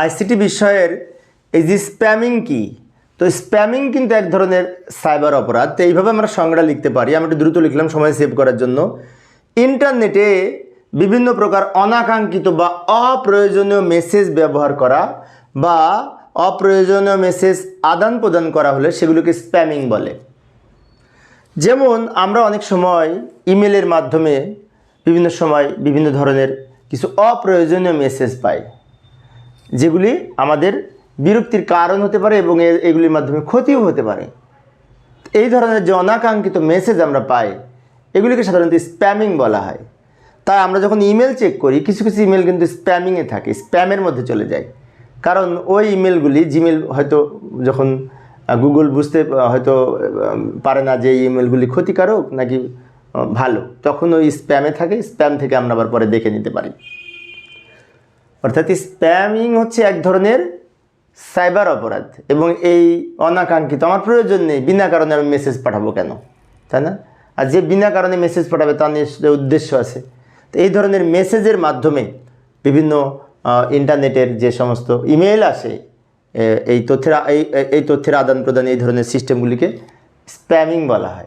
ICT বিষয়ের এই যে স্প্যামিং কি, তো স্প্যামিং কিন্তু এক ধরনের সাইবার অপরাধ। তো এইভাবে আমরা সংজ্ঞা লিখতে পারি। আমি একটু দ্রুত লিখলাম সময় সেভ করার জন্য। ইন্টারনেটে বিভিন্ন প্রকার অনাকাঙ্ক্ষিত বা অপ্রয়োজনীয় মেসেজ ব্যবহার করা বা অপ্রয়োজনীয় মেসেজ আদান প্রদান করা হলে সেগুলোকে স্প্যামিং বলে। যেমন আমরা অনেক সময় ইমেলের মাধ্যমে বিভিন্ন সময় বিভিন্ন ধরনের কিছু অপ্রয়োজনীয় মেসেজ পাই। যেগুলি আমাদের বিরক্তির কারণ হতে পারে এবং এগুলির মাধ্যমে ক্ষতিও হতে পারে। এই ধরনের যে অনাকাঙ্ক্ষিত মেসেজ আমরা পাই, এগুলিকে সাধারণত স্প্যামিং বলা হয়। তাই আমরা যখন ইমেল চেক করি, কিছু কিছু ইমেল কিন্তু স্প্যামিংয়ে থাকে স্প্যামের মধ্যে চলে যায়। কারণ ওই ইমেলগুলি জিমেল হয়তো যখন গুগল বুঝতে হয়তো পারে না যে এই ইমেলগুলি ক্ষতিকারক নাকি ভালো, তখন ওই স্প্যামে থাকে স্প্যাম থেকে আমরা আবার পরে দেখে নিতে পারি। অর্থাৎ স্প্যামিং হচ্ছে এক ধরনের সাইবার অপরাধ এবং এই অনাকাঙ্ক্ষিত, আমার প্রয়োজন নেই, বিনা কারণে আমি মেসেজ পাঠাবো কেন? তাই না? আর যে বিনা কারণে মেসেজ পাঠাবে তার উদ্দেশ্য আছে। তো এই ধরনের মেসেজের মাধ্যমে বিভিন্ন ইন্টারনেটের যে সমস্ত ইমেল আসে এই তথ্যের, এই, এই- এই তথ্যের আদান প্রদান, এই ধরনের সিস্টেমগুলিকে স্প্যামিং বলা হয়।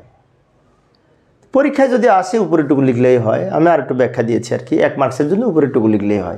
পরীক্ষায় যদি আসে উপরেটুকু লিখলেই হয়, আমি আর একটু ব্যাখ্যা দিয়েছি আর কি, এক মার্কসের জন্য উপরেটুকু লিখলেই হয়।